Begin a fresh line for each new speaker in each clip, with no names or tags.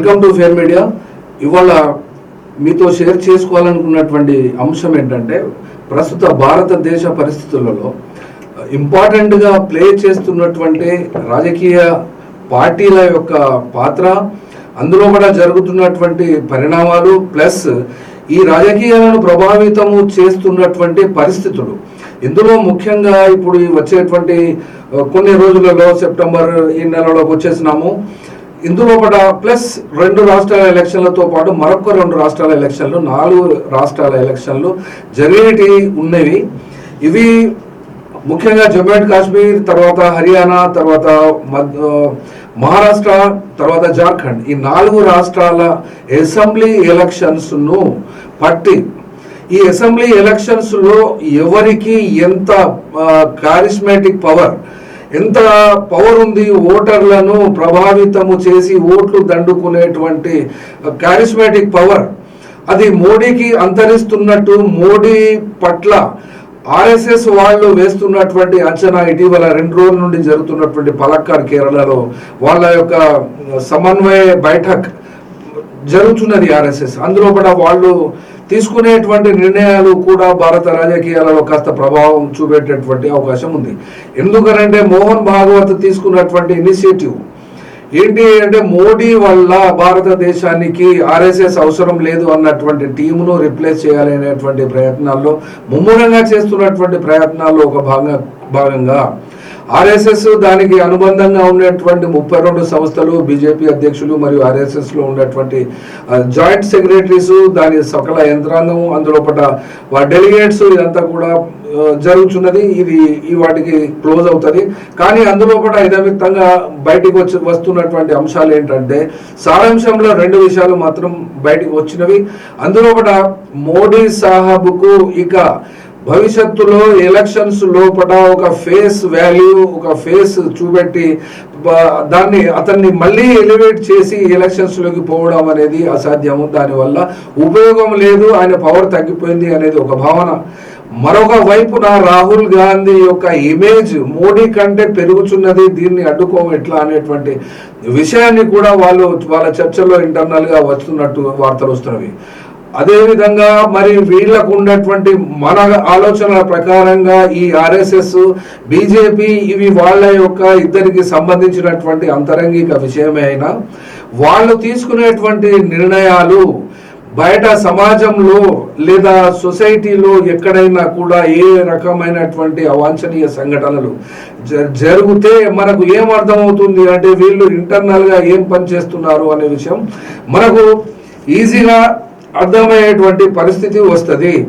Welcome to fair media. ఇవాళ మీతో share చేసుకోవాలనుకున్నటువంటి అంశం ఏంటంటే ప్రస్తుత భారతదేశ పరిస్థితులలో ఇంపార్టెంట్గా ప్లే చేస్తున్నటువంటి రాజకీయ పార్టీల యొక్క పాత్ర అందులో కూడా జరుగుతున్నటువంటి పరిణామాలు ప్లస్ ఈ రాజకీయాలను ప్రభావితము చేస్తున్నటువంటి పరిస్థితులు. ఇందులో ముఖ్యంగా ఇప్పుడు వచ్చేటువంటి కొన్ని రోజులలో సెప్టెంబర్ ఈ నెలలోకి వచ్చేసినాము. ఇందులో ప్లస్ రెండు రాష్ట్రాల ఎలక్షన్లతో పాటు మరొక రెండు రాష్ట్రాల ఎలక్షన్లు నాలుగు రాష్ట్రాల ఎలక్షన్లు జరిగేటి ఉన్నవి. ఇవి ముఖ్యంగా జమ్మూ అండ్ కాశ్మీర్ తర్వాత హర్యానా తర్వాత మద్- మహారాష్ట్ర తర్వాత జార్ఖండ్. ఈ నాలుగు రాష్ట్రాల అసెంబ్లీ ఎలక్షన్స్ను పట్టి ఈ అసెంబ్లీ ఎలక్షన్స్లో ఎవరికి ఎంత కారిస్మాటిక్ పవర్ ఎంత పవర్ ఉంది ఓటర్లను ప్రభావితము చేసి ఓట్లు దండుకునేటువంటి uh, కారిస్మాటిక్ పవర్ అది మోడీకి అంతరిస్తున్నట్టు మోడీ పట్ల ఆర్ఎస్ఎస్ వాళ్ళు వేస్తున్నటువంటి అంచనా ఇటీవల రెండు రోజుల నుండి జరుగుతున్నటువంటి పలక్కాడ్ కేరళలో వాళ్ళ యొక్క uh, సమన్వయ బైఠక్ జరుగుతున్నది ఆర్ఎస్ఎస్. అందులో కూడా వాళ్ళు తీసుకునేటువంటి నిర్ణయాలు కూడా భారత రాజకీయాలలో కాస్త ప్రభావం చూపేటటువంటి అవకాశం ఉంది. ఎందుకనంటే మోహన్ భాగవత్ తీసుకున్నటువంటి ఇనిషియేటివ్ ఏంటి అంటే మోడీ వల్ల భారతదేశానికి ఆర్ఎస్ఎస్ అవసరం లేదు అన్నటువంటి టీమును రిప్లేస్ చేయాలి అనేటువంటి ప్రయత్నాల్లో ముమ్మూలంగా చేస్తున్నటువంటి ప్రయత్నాల్లో ఒక భాగంగా భాగంగా ఆర్ఎస్ఎస్ దానికి అనుబంధంగా ఉన్నటువంటి ముప్పై రెండు సంస్థలు బీజేపీ అధ్యక్షులు మరియు ఆర్ఎస్ఎస్లో ఉన్నటువంటి జాయింట్ సెక్రటరీస్ దాని సకల యంత్రాంగం అందులో పట డెలిగేట్స్ ఇదంతా కూడా జరుగుతున్నది ఇది ఈ వాటికి క్లోజ్ అవుతుంది. కానీ అందులో కూడా ఇదమిత్తంగా బయటికి వచ్చి వస్తున్నటువంటి అంశాలు ఏంటంటే సారాంశంలో రెండు విషయాలు మాత్రం బయటికి వచ్చినవి. అందులో కూడా మోడీ సాహబుకు ఇక భవిష్యత్తులో ఎలక్షన్స్ లోపల ఒక ఫేస్ వాల్యూ ఒక ఫేస్ చూపెట్టి దాన్ని అతన్ని మళ్ళీ ఎలివేట్ చేసి ఎలక్షన్స్లోకి పోవడం అనేది అసాధ్యము. దానివల్ల ఉపయోగం లేదు ఆయన పవర్ తగ్గిపోయింది అనేది ఒక భావన. మరొక వైపున రాహుల్ గాంధీ యొక్క ఇమేజ్ మోడీ కంటే పెరుగుతున్నది దీన్ని అడ్డుకోవడం ఎట్లా అనేటువంటి విషయాన్ని కూడా వాళ్ళు వాళ్ళ చర్చల్లో ఇంటర్నల్గా వస్తున్నట్టు వార్తలు వస్తున్నవి. అదేవిధంగా మరి వీళ్ళకు ఉన్నటువంటి మన ఆలోచనల ప్రకారంగా ఈ ఆర్ఎస్ఎస్ బీజేపీ ఇవి వాళ్ళ యొక్క ఇద్దరికి సంబంధించినటువంటి అంతరంగిక విషయమే అయినా వాళ్ళు తీసుకునేటువంటి నిర్ణయాలు బయట సమాజంలో లేదా సొసైటీలో ఎక్కడైనా కూడా ఏ రకమైనటువంటి అవాంఛనీయ సంఘటనలు జ- జరిగితే మనకు ఏం అర్థమవుతుంది అంటే వీళ్ళు ఇంటర్నల్గా ఏం పని చేస్తున్నారు అనే విషయం మనకు ఈజీగా అర్థమయ్యేటువంటి పరిస్థితి వస్తుంది.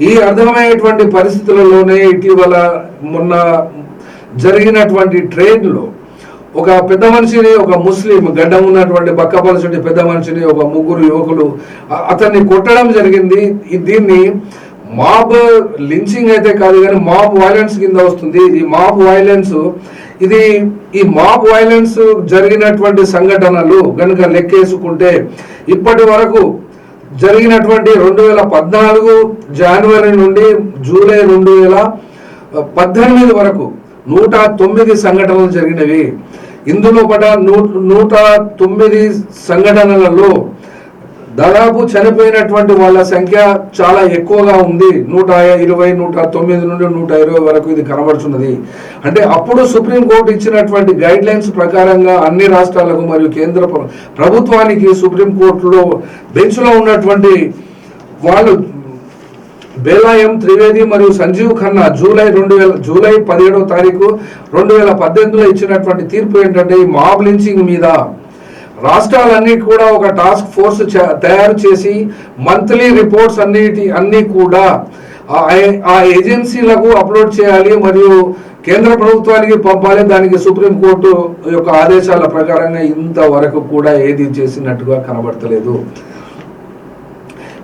ఈ అర్థమయ్యేటువంటి పరిస్థితులలోనే ఇటీవల మొన్న జరిగినటువంటి ట్రైన్లో ఒక పెద్ద మనిషిని ఒక ముస్లిం గడ్డం ఉన్నటువంటి బక్కపలసటి పెద్ద మనిషిని ఒక ముగ్గురు యువకులు అతన్ని కొట్టడం జరిగింది. ఈ- దీన్ని మాబ్ లించింగ్ అయితే కాదు కానీ మాబ్ వైలెన్స్ కింద వస్తుంది. ఈ మాబ్ వైలెన్స్ ఇది ఈ మాబ్ వైలెన్స్ జరిగినటువంటి సంఘటనలు కనుక లెక్కేసుకుంటే ఇప్పటి వరకు జరిగినటువంటి రెండు వేల పద్నాలుగు జనవరి నుండి జూలై రెండు వేల పద్దెనిమిది వరకు నూట తొమ్మిది సంఘటనలు జరిగినవి. ఇందులో పట నూ- నూట తొమ్మిది సంఘటనలలో దాదాపు చనిపోయినటువంటి వాళ్ళ సంఖ్య చాలా ఎక్కువగా ఉంది. నూట ఇరవై నూట తొమ్మిది నుండి నూట ఇరవై వరకు ఇది కనబడుతున్నది అంటే అప్పుడు సుప్రీంకోర్టు ఇచ్చినటువంటి గైడ్ లైన్స్ ప్రకారంగా అన్ని రాష్ట్రాలకు మరియు కేంద్ర ప్రభుత్వానికి సుప్రీంకోర్టులో బెంచ్లో ఉన్నటువంటి వాళ్ళు బేలాయం త్రివేది మరియు సంజీవ్ ఖన్నా జూలై రెండు వేల జూలై పదిహేడవ తారీఖు రెండు వేల పద్దెనిమిదిలో ఇచ్చినటువంటి తీర్పు ఏంటంటే ఈ మాబ్ లించింగ్ మీద. రాష్ట్రాలన్నీ కూడా ఒక టాస్క్ ఫోర్స్ తయారు చేసి మంత్లీ రిపోర్ట్స్ అన్నిటి అన్నీ కూడా ఆ- ఆ ఏజెన్సీలకు అప్లోడ్ చేయాలి మరియు కేంద్ర ప్రభుత్వానికి పంపాలి. దానికి సుప్రీంకోర్టు యొక్క ఆదేశాల ప్రకారంగా ఇంతవరకు కూడా ఏది చేసినట్టుగా కనబడతలేదు.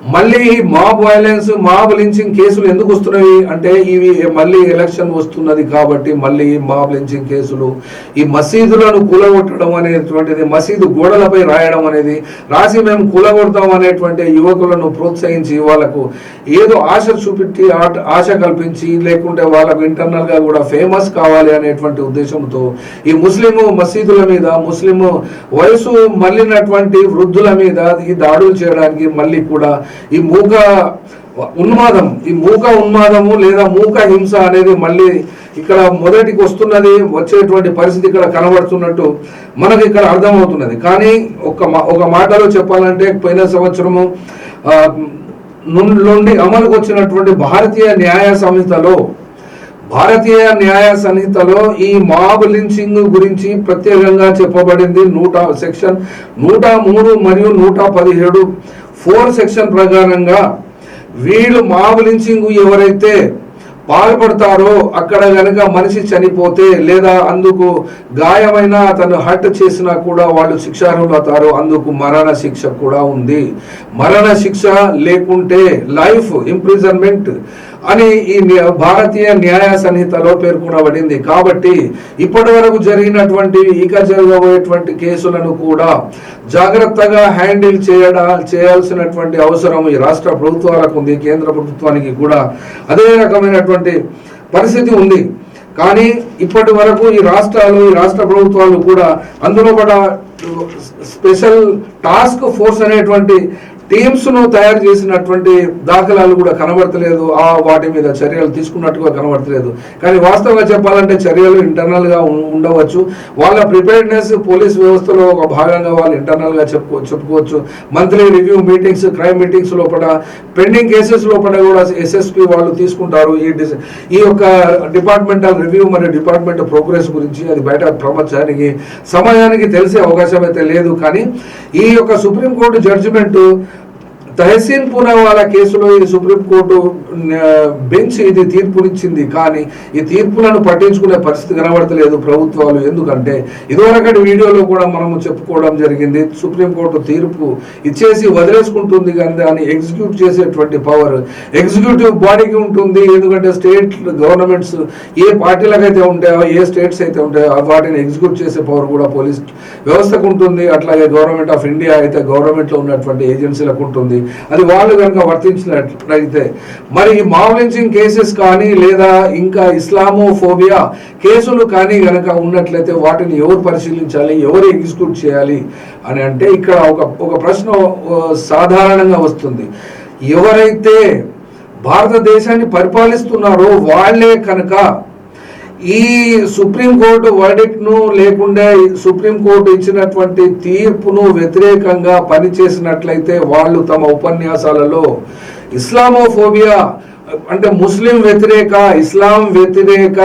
మళ్ళీ మాబ్ వైలెన్స్ మాబ్ లించింగ్ కేసులు ఎందుకు వస్తున్నాయి? అంటే ఇవి మళ్ళీ ఎలక్షన్ వస్తున్నది కాబట్టి మళ్ళీ మాబ్ లించింగ్ కేసులు ఈ మసీదులను కూలగొట్టడం అనేటువంటిది మసీదు గోడలపై రాయడం అనేది రాసి మేము కూలగొడతాం అనేటువంటి యువకులను ప్రోత్సహించి వాళ్ళకు ఏదో ఆశ చూపెట్టి ఆశ కల్పించి లేకుంటే వాళ్ళకు ఇంటర్నల్గా కూడా ఫేమస్ కావాలి అనేటువంటి ఉద్దేశంతో ఈ ముస్లిం మసీదుల మీద ముస్లిం వయసు మళ్ళినటువంటి వృద్ధుల మీద ఈ దాడులు చేయడానికి మళ్ళీ కూడా ఈ మూక ఉన్మాదం ఈ మూక ఉన్మాదము లేదా మూక హింస అనేది మళ్ళీ ఇక్కడ మొదటికి వస్తున్నది వచ్చేటువంటి పరిస్థితి ఇక్కడ కనబడుతున్నట్టు మనకు ఇక్కడ అర్థమవుతున్నది. కానీ ఒక మా- ఒక మాటలో చెప్పాలంటే పోయిన సంవత్సరము నుండి అమలుకు వచ్చినటువంటి భారతీయ న్యాయ సంహితలో భారతీయ న్యాయ సంహితలో ఈ మాబ్ లించింగ్ గురించి ప్రత్యేకంగా చెప్పబడింది నూట సెక్షన్ నూట మూడు మరియు నూట పదిహేడు ఫోర్ సెక్షన్ ప్రకారంగా వీళ్ళు మాబ్ లించింగ్ ఎవరైతే పాల్పడతారో అక్కడ గనక మనిషి చనిపోతే లేదా అందుకు గాయమైన అతను హట్ చేసినా కూడా వాళ్ళు శిక్షార్హులవుతారు అందుకు మరణ శిక్ష కూడా ఉంది. మరణ శిక్ష లేకుంటే లైఫ్ ఇంప్రిజన్మెంట్ అని ఈ భారతీయ న్యాయ సంహితలో పేర్కొనబడింది. కాబట్టి ఇప్పటి వరకు జరిగినటువంటి ఇక జరగబోయేటువంటి కేసులను కూడా జాగ్రత్తగా హ్యాండిల్ చేయడా చేయాల్సినటువంటి అవసరం ఈ రాష్ట్ర ప్రభుత్వాలకు ఉంది కేంద్ర ప్రభుత్వానికి కూడా అదే రకమైనటువంటి పరిస్థితి ఉంది. కానీ ఇప్పటి వరకు ఈ రాష్ట్రాలు ఈ రాష్ట్ర ప్రభుత్వాలు కూడా అందులో కూడా స్పెషల్ టాస్క్ ఫోర్స్ అనేటువంటి టీమ్స్ను తయారు చేసినటువంటి దాఖలాలు కూడా కనబడతలేదు. ఆ వాటి మీద చర్యలు తీసుకున్నట్టుగా కనబడతలేదు. కానీ వాస్తవంగా చెప్పాలంటే చర్యలు ఇంటర్నల్గా ఉండవచ్చు. వాళ్ళ ప్రిపేర్డ్నెస్ పోలీస్ వ్యవస్థలో ఒక భాగంగా వాళ్ళు ఇంటర్నల్గా చెప్పుకో చెప్పుకోవచ్చు. Monthly review meetings crime meetings లోపల పెండింగ్ కేసెస్ లోపల కూడా ఎస్ఎస్పి వాళ్ళు తీసుకుంటారు. ఈ డిస్- ఈ యొక్క డిపార్ట్మెంటల్ రివ్యూ మరియు డిపార్ట్మెంట్ ప్రోగ్రెస్ గురించి అది బయట ప్రపంచానికి సమయానికి తెలిసే అవకాశం అయితే లేదు. కానీ ఈ యొక్క సుప్రీంకోర్టు జడ్జిమెంట్ తహసీన్ పూనావాలా కేసులో ఇది సుప్రీంకోర్టు బెంచ్ ఇది తీర్పునిచ్చింది. కానీ ఈ తీర్పులను పట్టించుకునే పరిస్థితి కనబడతలేదు ప్రభుత్వాలు. ఎందుకంటే ఇదివరకటి వీడియోలో కూడా మనము చెప్పుకోవడం జరిగింది సుప్రీంకోర్టు తీర్పు ఇచ్చేసి వదిలేసుకుంటుంది కానీ దాన్ని ఎగ్జిక్యూట్ చేసేటువంటి పవర్ ఎగ్జిక్యూటివ్ బాడీకి ఉంటుంది. ఎందుకంటే స్టేట్ గవర్నమెంట్స్ ఏ పార్టీలకైతే ఉంటాయో ఏ స్టేట్స్ అయితే ఉంటాయో ఆ వాటిని ఎగ్జిక్యూట్ చేసే పవర్ కూడా పోలీస్ వ్యవస్థకు ఉంటుంది. అట్లాగే గవర్నమెంట్ ఆఫ్ ఇండియా అయితే గవర్నమెంట్లో ఉన్నటువంటి ఏజెన్సీలకు ఉంటుంది. అది వాళ్ళు కనుక వర్తించినట్లయితే మరి మావలించింగ్ కేసెస్ కానీ లేదా ఇంకా ఇస్లామోఫోబియా కేసులు కానీ కనుక ఉన్నట్లయితే వాటిని ఎవరు పరిశీలించాలి ఎవరు ఎగ్జిక్యూట్ చేయాలి అని అంటే ఇక్కడ ఒక ఒక ప్రశ్న సాధారణంగా వస్తుంది. ఎవరైతే భారతదేశాన్ని పరిపాలిస్తున్నారో వాళ్ళే కనుక ఈ సుప్రీంకోర్టు వర్డిక్ట్ను లేకుండా సుప్రీంకోర్టు ఇచ్చినటువంటి తీర్పును వ్యతిరేకంగా పనిచేసినట్లయితే వాళ్ళు తమ ఉపన్యాసాలలో ఇస్లామోఫోబియా అంటే ముస్లిం వ్యతిరేక ఇస్లాం వ్యతిరేక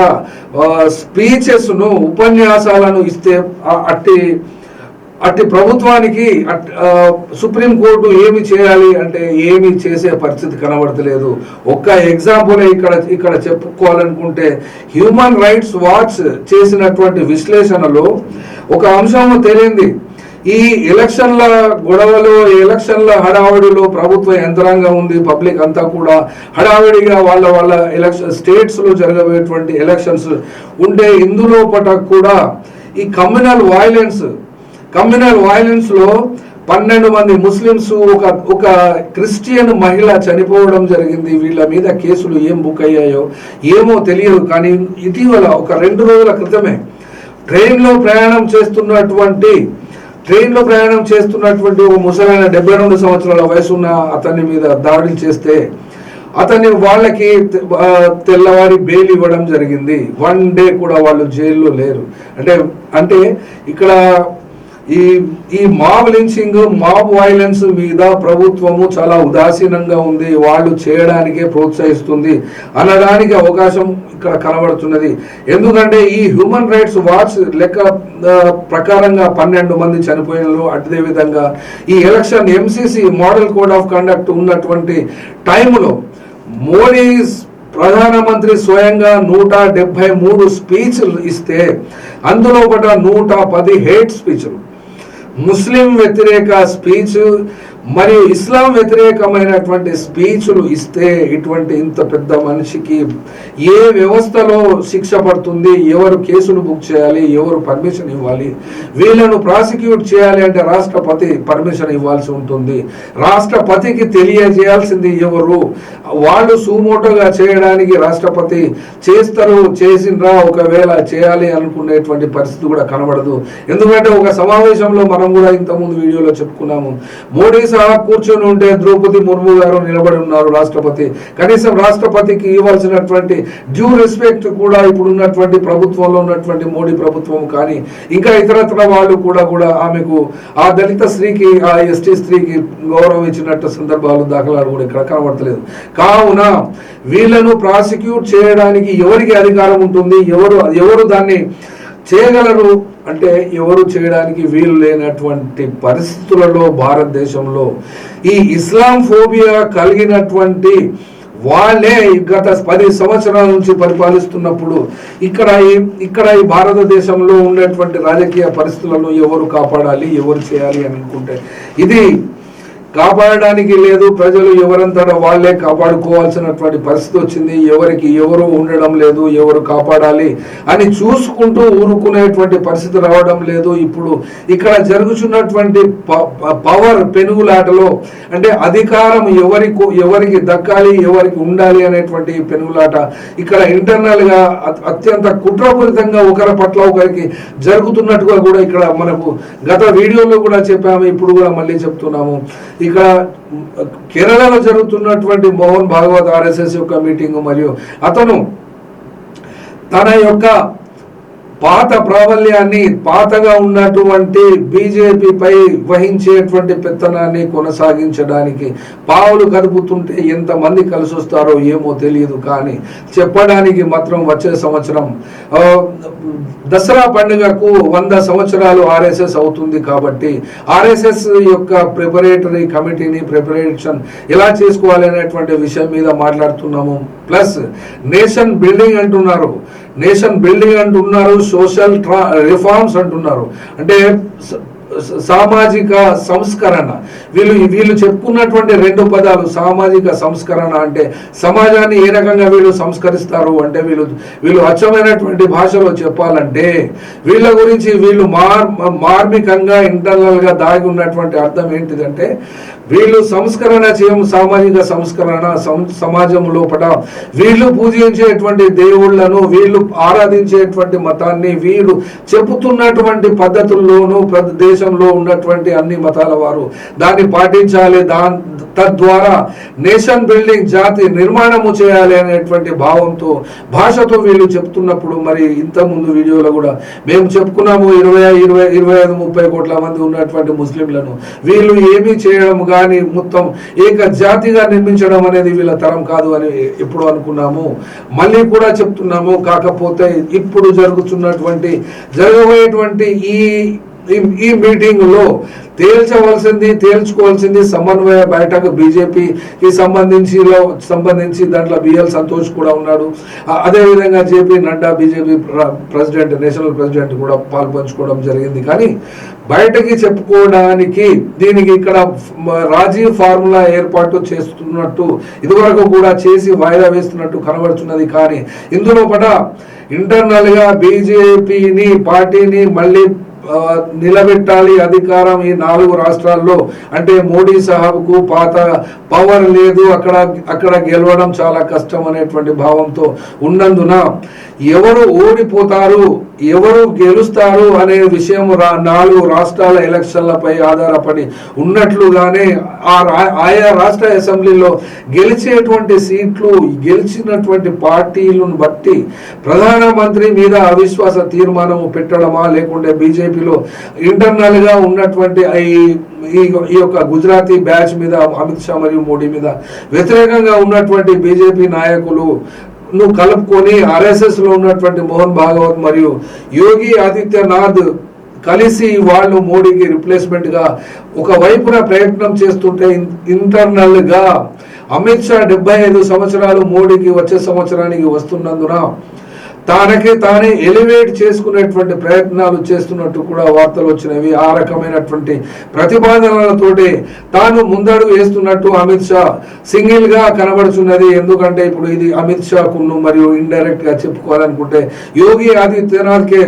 స్పీచెస్ను ఉపన్యాసాలను ఇస్తే అట్టి అట్టి ప్రభుత్వానికి అట్- సుప్రీంకోర్టు ఏమి చేయాలి అంటే ఏమి చేసే పరిస్థితి కనబడతలేదు. ఒక్క ఎగ్జాంపుల్ ఇక్కడ ఇక్కడ చెప్పుకోవాలనుకుంటే హ్యూమన్ రైట్స్ వాచ్ చేసినటువంటి విశ్లేషణలో ఒక అంశం తేలింది. ఈ ఎలక్షన్ల గొడవలో ఎలక్షన్ల హడావిడిలో ప్రభుత్వ యంత్రాంగం ఉంది పబ్లిక్ అంతా కూడా హడావిడిగా వాళ్ళ వాళ్ళ ఎలక్షన్ స్టేట్స్లో జరగబోయేటువంటి ఎలక్షన్స్ ఉండే ఇందులో పట కూడా ఈ కమ్యూనల్ వైలెన్స్ కమ్యూనల్ వైలెన్స్లో పన్నెండు మంది ముస్లిమ్స్ ఒక ఒక క్రిస్టియన్ మహిళ చనిపోవడం జరిగింది. వీళ్ళ మీద కేసులు ఏం బుక్ అయ్యాయో ఏమో తెలియదు. కానీ ఇటీవల ఒక రెండు రోజుల క్రితమే ట్రైన్లో ప్రయాణం చేస్తున్నటువంటి ట్రైన్లో ప్రయాణం చేస్తున్నటువంటి ఒక ముసలైన డెబ్బై రెండు సంవత్సరాల వయసున్న అతని మీద దాడులు చేస్తే అతన్ని వాళ్ళకి తెల్లవారి బెయిల్ ఇవ్వడం జరిగింది. వన్ డే కూడా వాళ్ళు జైల్లో లేరు. అంటే అంటే ఇక్కడ ఈ ఈ మాబ్ లించింగ్ మాబ్ వైలెన్స్ మీద ప్రభుత్వము చాలా ఉదాసీనంగా ఉంది. వాళ్ళు చేయడానికే ప్రోత్సహిస్తుంది అనడానికి అవకాశం ఇక్కడ కనబడుతున్నది. ఎందుకంటే ఈ హ్యూమన్ రైట్స్ వాచ్ లెక్క ప్రకారంగా పన్నెండు మంది చనిపోయినారు. అదేవిధంగా ఈ election MCC model code of conduct ఉన్నటువంటి టైంలో మోడీ ప్రధానమంత్రి స్వయంగా నూట డెబ్బై మూడు స్పీచ్లు ఇస్తే అందులో ఒకట నూట పది హేట్ స్పీచ్లు. ముస్లిం వ్యతిరేక స్పీచ్ మరి ఇస్లాం వ్యతిరేకమైనటువంటి స్పీచ్లు ఇస్తే ఇటువంటి ఇంత పెద్ద మనిషికి ఏ వ్యవస్థలో శిక్ష పడుతుంది ఎవరు కేసులు బుక్ చేయాలి ఎవరు పర్మిషన్ ఇవ్వాలి వీళ్ళను ప్రాసిక్యూట్ చేయాలి అంటే రాష్ట్రపతి పర్మిషన్ ఇవ్వాల్సి ఉంటుంది. రాష్ట్రపతికి తెలియజేయాల్సింది ఎవరు? వాళ్ళు సుమోటోగా చేయడానికి రాష్ట్రపతి చేస్తారు చేసినరా ఒకవేళ చేయాలి అనుకునేటువంటి పరిస్థితి కూడా కనబడదు. ఎందుకంటే ఒక సమావేశంలో మనం కూడా ఇంతకుముందు వీడియోలో చెప్పుకున్నాము. మోడీ సహా కూర్చొని ఉంటే ద్రౌపది ముర్ము గారు నిలబడి ఉన్నారు రాష్ట్రపతి. కనీసం రాష్ట్రపతికి ఇవ్వాల్సినటువంటి డ్యూ రెస్పెక్ట్ కూడా ఇప్పుడు ఉన్నటువంటి ప్రభుత్వంలో ఉన్నటువంటి మోడీ ప్రభుత్వం కానీ ఇంకా ఇతరత్ర వాళ్ళు కూడా కూడా ఆమెకు ఆ దళిత స్త్రీకి ఆ ఎస్టీ స్త్రీకి గౌరవం ఇచ్చినట్టు సందర్భాలు దాఖలాలు కూడా ఇక్కడ కనబడతలేదు. కావున వీళ్ళను ప్రాసిక్యూట్ చేయడానికి ఎవరికి అధికారం ఉంటుంది? ఎవరు ఎవరు దాన్ని చేయగలరు? అంటే ఎవరు చేయడానికి వీలు లేనటువంటి పరిస్థితులలో భారతదేశంలో ఈ ఇస్లాం ఫోబియా కలిగినటువంటి వాళ్ళే గత పది సంవత్సరాల నుంచి పరిపాలిస్తున్నప్పుడు ఇక్కడ ఈ- ఇక్కడ ఈ భారతదేశంలో ఉన్నటువంటి రాజకీయ పరిస్థితులను ఎవరు కాపాడాలి ఎవరు చేయాలి అని అనుకుంటే ఇది కాపాడడానికి లేదు ప్రజలు ఎవరంతటా వాళ్ళే కాపాడుకోవాల్సినటువంటి పరిస్థితి వచ్చింది. ఎవరికి ఎవరు ఉండడం లేదు ఎవరు కాపాడాలి అని చూసుకుంటూ ఊరుకునేటువంటి పరిస్థితి రావడం లేదు. ఇప్పుడు ఇక్కడ జరుగుతున్నటువంటి ప- పవర్ పెనుగులాటలో అంటే అధికారం ఎవరికి ఎవరికి దక్కాలి ఎవరికి ఉండాలి అనేటువంటి పెనుగులాట ఇక్కడ ఇంటర్నల్గా అత్యంత కుట్రపూరితంగా ఒకరి పట్ల ఒకరికి జరుగుతున్నట్టుగా కూడా ఇక్కడ మనకు గత వీడియోలో కూడా చెప్పాము. ఇప్పుడు కూడా మళ్ళీ చెప్తున్నాము. ఇక కేరళలో జరుగుతున్నటువంటి మోహన్ భాగవత్ ఆర్ఎస్ఎస్ యొక్క మీటింగ్ మరియు అతను తన యొక్క పాత ప్రాబల్యాన్ని పాతగా ఉన్నటువంటి బీజేపీపై వహించేటువంటి పెత్తనాన్ని కొనసాగించడానికి పావులు కదుపుతుంటే ఎంతమంది కలిసి వస్తారో ఏమో తెలియదు కానీ చెప్పడానికి మాత్రం వచ్చే సంవత్సరం దసరా పండుగకు వంద సంవత్సరాలు ఆర్ఎస్ఎస్ అవుతుంది కాబట్టి ఆర్ఎస్ఎస్ యొక్క ప్రిపరేటరీ కమిటీని ప్రిపరేషన్ ఎలా చేసుకోవాలి అనేటువంటి విషయం మీద మాట్లాడుతున్నాము. ప్లస్ నేషన్ బిల్డింగ్ అంటున్నారు. నేషన్ బిల్డింగ్ అంటున్నారు సోషల్ రిఫార్మ్స్ అంటున్నారు. అంటే సామాజిక సంస్కరణ. వీళ్ళు వీళ్ళు చెప్పుకున్నటువంటి రెండు పదాలు సామాజిక సంస్కరణ అంటే సమాజాన్ని ఏ రకంగా వీళ్ళు సంస్కరిస్తారు అంటే వీళ్ళు వీళ్ళు అచ్చమైనటువంటి భాషలో చెప్పాలంటే వీళ్ళ గురించి వీళ్ళు మార్ మార్మికంగా ఇంటర్నల్గా దాగి ఉన్నటువంటి అర్థం ఏంటిదంటే వీళ్ళు సంస్కరణ చేయం సామాజిక సంస్కరణ సం- సమాజం లోపల వీళ్ళు పూజించేటువంటి దేవుళ్ళను వీళ్ళు ఆరాధించేటువంటి మతాన్ని వీళ్ళు చెబుతున్నటువంటి పద్ధతుల్లోనూ దేశ దేశంలో ఉన్నటువంటి అన్ని మతాల వారు దాన్ని పాటించాలి. దాని తద్వారా నేషన్ బిల్డింగ్ జాతి నిర్మాణము చేయాలి అనేటువంటి భావంతో భాషతో వీళ్ళు చెప్తున్నప్పుడు మరి ఇంత ముందు వీడియోలో కూడా మేము చెప్పుకున్నాము ఇరవై ఇరవై ఇరవై ఐదు ముప్పై కోట్ల మంది ఉన్నటువంటి ముస్లింలను. వీళ్ళు ఏమీ చేయడం కానీ మొత్తం ఏక జాతిగా నిర్మించడం అనేది వీళ్ళ తరం కాదు అని ఇప్పుడు అనుకున్నాము. మళ్ళీ కూడా చెప్తున్నాము. కాకపోతే ఇప్పుడు జరుగుతున్నటువంటి జరగబోయేటువంటి ఈ ఈ- ఈ మీటింగ్లో తేల్చవలసింది తేల్చుకోవాల్సింది సమన్వయ బయటకు బీజేపీకి సంబంధించి సంబంధించి దాంట్లో బిఎల్ సంతోష్ కూడా ఉన్నాడు. అదేవిధంగా JP Nadda BJP president national president కూడా పాల్పంచుకోవడం జరిగింది. కానీ బయటకి చెప్పుకోవడానికి దీనికి ఇక్కడ రాజీవ్ ఫార్ములా ఏర్పాటు చేస్తున్నట్టు ఇదివరకు కూడా చేసి వాయిదా వేస్తున్నట్టు కనబడుతున్నది. కానీ ఇందులో పట ఇంటర్నల్గా బీజేపీని పార్టీని మళ్ళీ నిలబెట్టాలి అధికారం ఈ నాలుగు రాష్ట్రాల్లో. అంటే మోడీ సాహబ్కు పాత పవర్ లేదు అక్కడ అక్కడ గెలవడం చాలా కష్టం అనేటువంటి భావంతో ఉన్నందున ఎవరు ఓడిపోతారు ఎవరు గెలుస్తారు అనే విషయం రా- నాలుగు రాష్ట్రాల ఎలక్షన్లపై ఆధారపడి ఉన్నట్లుగానే ఆ రా- ఆయా రాష్ట్ర అసెంబ్లీలో గెలిచేటువంటి సీట్లు గెలిచినటువంటి పార్టీలను బట్టి ప్రధానమంత్రి మీద అవిశ్వాస తీర్మానం పెట్టడమా లేకుంటే బీజేపీ బీజేపీలో ఇంటర్నల్గా ఉన్నటువంటి ఈ ఈ యొక్క గుజరాతీ బ్యాచ్ మీద అమిత్ షా మరియు మోడీ మీద వ్యతిరేకంగా ఉన్నటువంటి బీజేపీ నాయకులు ను కలుపుకొని ఆర్ఎస్ఎస్లో ఉన్నటువంటి మోహన్ భాగవత్ మరియు యోగి ఆదిత్యనాథ్ కలిసి వాళ్ళు మోడీకి రిప్లేస్మెంట్గా ఒక వైపున ప్రయత్నం చేస్తుంటే ఇంటర్నల్గా అమిత్ షా డెబ్బై ఐదు సంవత్సరాలు మోడీకి వచ్చే సంవత్సరానికి వస్తున్నందున తానకే తానే ఎలివేట్ చేసుకునేటువంటి ప్రయత్నాలు చేస్తున్నట్టు కూడా వార్తలు వచ్చినవి. ఆ రకమైనటువంటి ప్రతిపాదనలతోటి తాను ముందడుగు వేస్తున్నట్టు అమిత్ షా సింగిల్గా కనబడుచున్నది. ఎందుకంటే ఇప్పుడు ఇది అమిత్ షా కున్ను మరియు ఇండైరెక్ట్గా చెప్పుకోవాలనుకుంటే యోగి ఆదిత్యనాథ్కే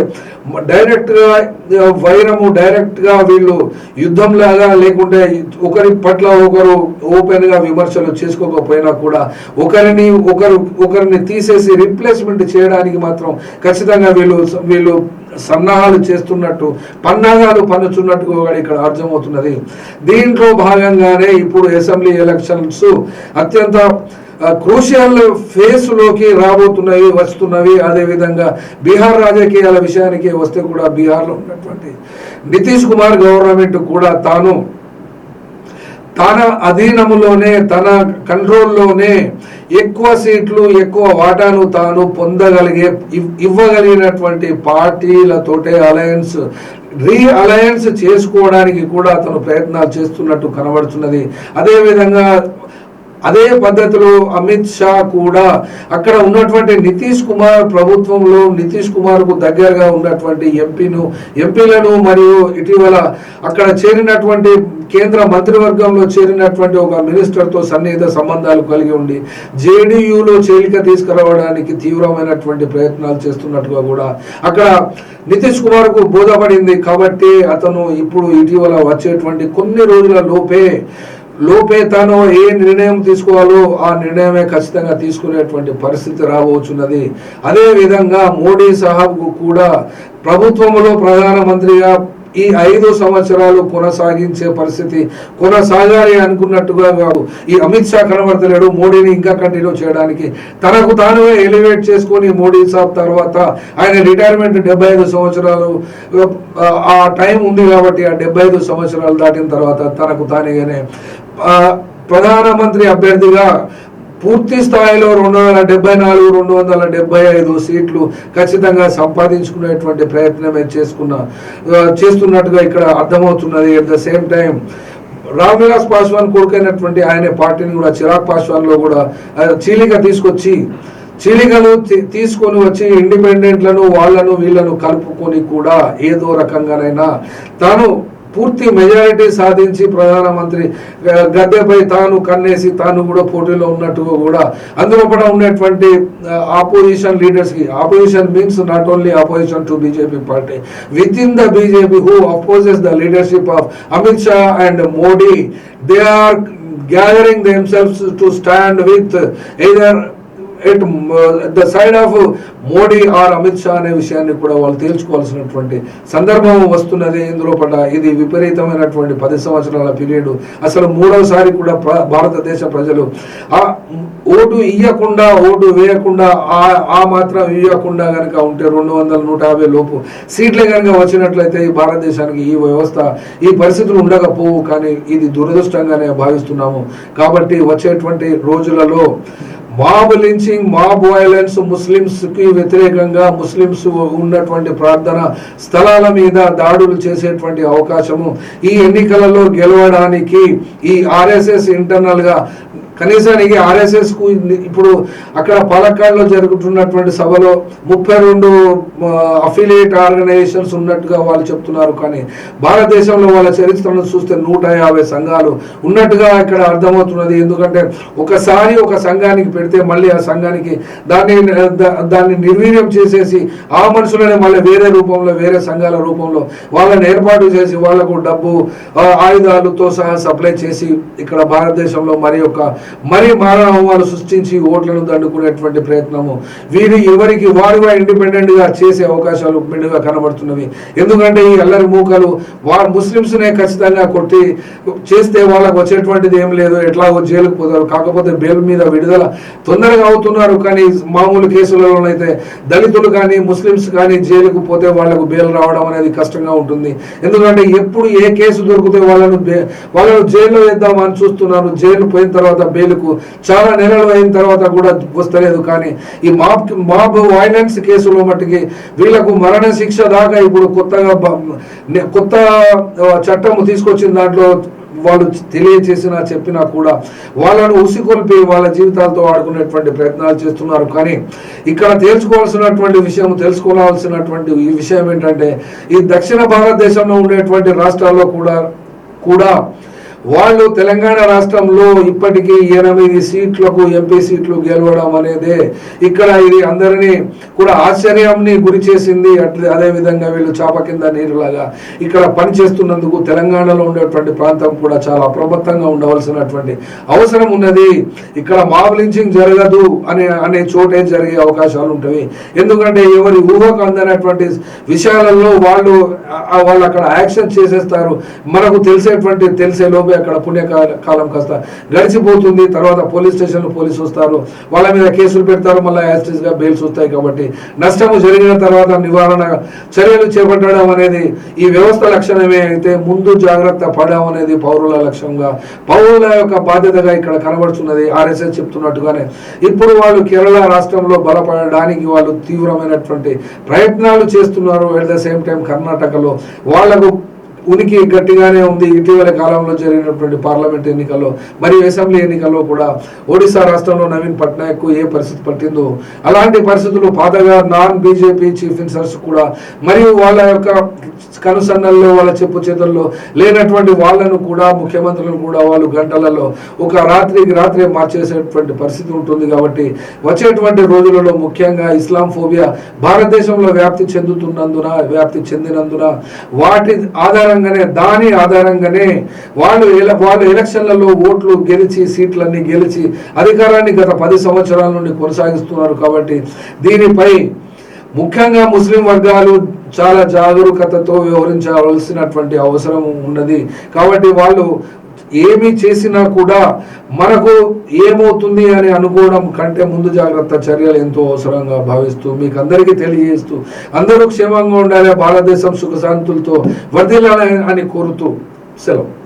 డైరెక్ట్గా వైరము డైరెక్ట్గా వీళ్ళు యుద్ధం లాగా లేకుంటే ఒకరి పట్ల ఒకరు ఓపెన్గా విమర్శలు చేసుకోకపోయినా కూడా ఒకరిని ఒకరు ఒకరిని తీసేసి రిప్లేస్మెంట్ చేయడానికి మాత్రం ఖచ్చితంగా వీళ్ళు వీళ్ళు సన్నాహాలు చేస్తున్నట్టు పన్నాగాలు పన్నుచున్నట్టు కూడా ఇక్కడ అర్థమవుతున్నది. దీంట్లో భాగంగానే ఇప్పుడు అసెంబ్లీ ఎలక్షన్స్ అత్యంత క్రూషియల్ ఫేస్లోకి రాబోతున్నవి వస్తున్నవి. అదేవిధంగా బీహార్ రాజకీయాల విషయానికి వస్తే కూడా బీహార్లో ఉన్నటువంటి నితీష్ కుమార్ గవర్నమెంట్ కూడా తాను తన అధీనములోనే తన కంట్రోల్లోనే ఎక్కువ సీట్లు ఎక్కువ వాటాను తాను పొందగలిగే ఇవ్- ఇవ్వగలిగినటువంటి పార్టీలతోటే అలయన్స్ రీ అలయన్స్ చేసుకోవడానికి కూడా అతను ప్రయత్నాలు చేస్తున్నట్టు కనబడుతున్నది. అదేవిధంగా అదే పద్ధతిలో అమిత్ షా కూడా అక్కడ ఉన్నటువంటి నితీష్ కుమార్ ప్రభుత్వంలో నితీష్ కుమార్కు దగ్గరగా ఉన్నటువంటి ఎంపీను ఎంపీలను మరియు ఇటీవల అక్కడ చేరినటువంటి కేంద్ర మంత్రివర్గంలో చేరినటువంటి ఒక మినిస్టర్తో సన్నిహిత సంబంధాలు కలిగి ఉండి జేడీయూలో చేలిక తీసుకురావడానికి తీవ్రమైనటువంటి ప్రయత్నాలు చేస్తున్నట్టుగా కూడా అక్కడ నితీష్ కుమార్కు బోధపడింది. కాబట్టి అతను ఇప్పుడు ఇటీవల వచ్చేటువంటి కొన్ని రోజుల లోపే లోపే తాను ఏ నిర్ణయం తీసుకోవాలో ఆ నిర్ణయమే ఖచ్చితంగా తీసుకునేటువంటి పరిస్థితి రాబోతున్నది అదే విధంగా మోడీ సాహబ్కు కూడా ప్రభుత్వంలో ప్రధానమంత్రిగా ఈ ఐదు సంవత్సరాలు కొనసాగించే పరిస్థితి కొనసాగాలి అనుకున్నట్టుగా కాదు. ఈ అమిత్ షా కనబడతలేడు మోడీని ఇంకా కంటిన్యూ చేయడానికి. తనకు తానుగా ఎలివేట్ చేసుకొని మోడీ సాబ్ తర్వాత ఆయన రిటైర్మెంట్ డెబ్బై ఐదు సంవత్సరాలు ఆ, టైం ఉంది కాబట్టి ఆ డెబ్బై ఐదు సంవత్సరాలు దాటిన తర్వాత తనకు తానుగానే ప్రధానమంత్రి అభ్యర్థిగా పూర్తి స్థాయిలో రెండు వందల డెబ్బై నాలుగు రెండు వందల డెబ్బై ఐదు సీట్లు ఖచ్చితంగా సంపాదించుకునేటువంటి ప్రయత్నమే చేసుకున్న చేస్తున్నట్టుగా ఇక్కడ అర్థమవుతున్నది. At the same time Ram Vilas Paswan కొడుకైనటువంటి ఆయన పార్టీని కూడా చిరాగ్ పాస్వాన్లో కూడా చీలిక తీసుకొచ్చి చీలికలు తీ- తీసుకొని వచ్చి ఇండిపెండెంట్లను వాళ్ళను వీళ్ళను కలుపుకొని కూడా ఏదో రకంగానైనా తాను పూర్తి మెజారిటీ సాధించి ప్రధానమంత్రి గద్దెపై తాను కన్నేసి తాను కూడా పోటీలో ఉన్నట్టుగా కూడా అందులో కూడా ఉన్నటువంటి opposition లీడర్స్కి opposition means not only opposition to BJP party with in the BJP who opposes the leadership of Amit Shah and Modi they are gathering themselves to stand with either at the side of Modi or Amit Shah అనే విషయాన్ని కూడా వాళ్ళు తేల్చుకోవాల్సినటువంటి సందర్భం వస్తున్నది ఇందులో పడ్డ ఇది విపరీతమైనటువంటి పది సంవత్సరాల పీరియడ్. అసలు మూడవసారి కూడా భారతదేశ ప్రజలు ఆ ఓటు ఇయ్యకుండా ఓటు వేయకుండా ఆ ఆ మాత్రం ఇవ్వకుండా కనుక ఉంటే రెండు వందల నూట యాభై లోపు సీట్లే కనుక వచ్చినట్లయితే ఈ భారతదేశానికి ఈ వ్యవస్థ ఈ పరిస్థితులు ఉండకపోవు. కానీ ఇది దురదృష్టంగానే భావిస్తున్నాము. కాబట్టి వచ్చేటువంటి రోజులలో మాబ్ లించింగ్ మాబ్ వైలెన్స్ ముస్లిమ్స్కి వ్యతిరేకంగా ముస్లిమ్స్ ఉన్నటువంటి ప్రార్థన స్థలాల మీద దాడులు చేసేటువంటి అవకాశము. ఈ ఎన్నికలలో గెలవడానికి ఈ ఆర్ఎస్ఎస్ ఇంటర్నల్గా కనీసానికి ఆర్ఎస్ఎస్కు ఇప్పుడు అక్కడ పాలక్కాడ్లో జరుగుతున్నటువంటి సభలో ముప్పై రెండు అఫిలియేట్ ఆర్గనైజేషన్స్ ఉన్నట్టుగా వాళ్ళు చెప్తున్నారు. కానీ భారతదేశంలో వాళ్ళ చరిత్రను చూస్తే నూట యాభై సంఘాలు ఉన్నట్టుగా ఇక్కడ అర్థమవుతున్నది. ఎందుకంటే ఒకసారి ఒక సంఘానికి పెడితే మళ్ళీ ఆ సంఘానికి దాన్ని దా- దాన్ని నిర్వీర్యం చేసేసి ఆ మనుషులనే మళ్ళీ వేరే రూపంలో వేరే సంఘాల రూపంలో వాళ్ళని ఏర్పాటు చేసి వాళ్ళకు డబ్బు ఆయుధాలతో సహా సప్లై చేసి ఇక్కడ భారతదేశంలో మరి యొక్క మరి మానవాలు సృష్టించి ఓట్లను దండుకునేటువంటి ప్రయత్నము వీరు ఎవరికి వారుగా ఇండిపెండెంట్గా చేసే అవకాశాలు మెండుగా కనబడుతున్నవి. ఎందుకంటే ఈ అల్లరి మూకలు వారు ముస్లిమ్స్ నే ఖచ్చితంగా కొట్టి చేస్తే వాళ్ళకు వచ్చేటువంటిది ఏం లేదు ఎట్లాగో జైలుకు పోతారు. కాకపోతే బెయిల్ మీద విడుదల తొందరగా అవుతున్నారు. కానీ మామూలు కేసులలోనైతే దళితులు కానీ ముస్లిమ్స్ కానీ జైలుకు పోతే వాళ్ళకు బెయిల్ రావడం అనేది కష్టంగా ఉంటుంది. ఎందుకంటే ఎప్పుడు ఏ కేసు దొరికితే వాళ్ళను వాళ్ళను జైల్లో వేద్దామని చూస్తున్నారు. జైలు పోయిన తర్వాత బెయిల్కు చాలా నెలలు అయిన తర్వాత కూడా వస్తలేదు. కానీ ఈ మాబ్ మాబ్ వైలెన్స్ కేసులో మట్టుకి వీళ్ళకు మరణ శిక్ష దాకా ఇప్పుడు కొత్తగా కొత్త చట్టము చట్టం తీసుకొచ్చిన దాంట్లో వాళ్ళు తెలియచేసినా చెప్పినా కూడా వాళ్ళను ఉసికొల్పి వాళ్ళ జీవితాలతో ఆడుకునేటువంటి ప్రయత్నాలు చేస్తున్నారు. కానీ ఇక్కడ తేల్చుకోవాల్సినటువంటి విషయం తెలుసుకోవాల్సినటువంటి ఈ విషయం ఏంటంటే ఈ దక్షిణ భారతదేశంలో ఉండేటువంటి రాష్ట్రాల్లో కూడా కూడా వాళ్ళు తెలంగాణ రాష్ట్రంలో ఇప్పటికీ ఎనిమిది సీట్లకు ఎంపీ సీట్లు గెలవడం అనేది ఇక్కడ ఇది అందరినీ కూడా ఆశ్చర్యంని గురి చేసింది. అట్లే అదే విధంగా వీళ్ళు చాప కింద నీరులాగా ఇక్కడ పనిచేస్తున్నందుకు తెలంగాణలో ఉండేటువంటి ప్రాంతం కూడా చాలా అప్రమత్తంగా ఉండవలసినటువంటి అవసరం ఉన్నది. ఇక్కడ మాబ్లించింగ్ జరగదు అనే అనే చోటే జరిగే అవకాశాలు ఉంటాయి ఎందుకంటే ఎవరి ఊహకు అందనటువంటి విషయాలలో వాళ్ళు వాళ్ళు అక్కడ యాక్షన్ చేసేస్తారు. మనకు తెలిసేటువంటి తెలిసే లోపే అక్కడ పుణ్యకాలం కాలం కాస్త గడిచిపోతుంది. తర్వాత పోలీస్ స్టేషన్లు పోలీసు వస్తారు. వాళ్ళ మీద కేసులు పెడతారు. మళ్ళీ యాస్టిస్గా బెయిల్స్ వస్తాయి కాబట్టి నష్టము జరిగిన తర్వాత నివారణ చర్యలు చేపట్టడం అనేది ఈ వ్యవస్థ లక్షణమే అయితే ముందు జాగ్రత్త పడడం అనేది పౌరుల లక్ష్యంగా పౌరుల యొక్క బాధ్యతగా ఇక్కడ కనబడుతున్నది ఆర్ఎస్ఎస్ చెప్తున్నట్టుగానే ఇప్పుడు వాళ్ళు కేరళ రాష్ట్రంలో బలపడడానికి వాళ్ళు తీవ్రమైనటువంటి ప్రయత్నాలు చేస్తున్నారు. అట్ ద సేమ్ టైం కర్ణాటకలో వాళ్ళకు ఉనికి గట్టిగానే ఉంది. ఇటీవల కాలంలో జరిగినటువంటి పార్లమెంట్ ఎన్నికల్లో మరియు అసెంబ్లీ ఎన్నికల్లో కూడా ఒడిశా రాష్ట్రంలో నవీన్ పట్నాయక్ ఏ పరిస్థితి పట్టిందో అలాంటి పరిస్థితులు పాతగా నాన్ బీజేపీ చీఫ్ మినిస్టర్స్ కూడా మరియు వాళ్ళ యొక్క కనుసన్నల్లో వాళ్ళ చెప్పు చేతుల్లో లేనటువంటి వాళ్ళను కూడా ముఖ్యమంత్రులను కూడా వాళ్ళు గంటలలో ఒక రాత్రికి రాత్రే మార్చేసేటువంటి పరిస్థితి ఉంటుంది కాబట్టి వచ్చేటువంటి రోజులలో ముఖ్యంగా ఇస్లాం ఫోబియా భారతదేశంలో వ్యాప్తి చెందుతున్నందున వ్యాప్తి చెందినందున వాటి ఆధారంగానే దాని ఆధారంగానే వాళ్ళు వాళ్ళు ఎలక్షన్లలో ఓట్లు గెలిచి సీట్లన్నీ గెలిచి అధికారాన్ని గత పది సంవత్సరాల నుండి కొనసాగిస్తున్నారు కాబట్టి దీనిపై ముఖ్యంగా ముస్లిం వర్గాలు చాలా జాగరూకతతో వ్యవహరించవలసినటువంటి అవసరం ఉన్నది. కాబట్టి వాళ్ళు ఏమి చేసినా కూడా మనకు ఏమవుతుంది అని అనుకోవడం కంటే ముందు జాగ్రత్త చర్యలు ఎంతో అవసరంగా భావిస్తూ మీకు అందరికీ తెలియజేస్తూ అందరూ క్షేమంగా ఉండాలి భారతదేశం సుఖశాంతులతో వర్ధిల్లాలని అని కోరుతూ సెలవు.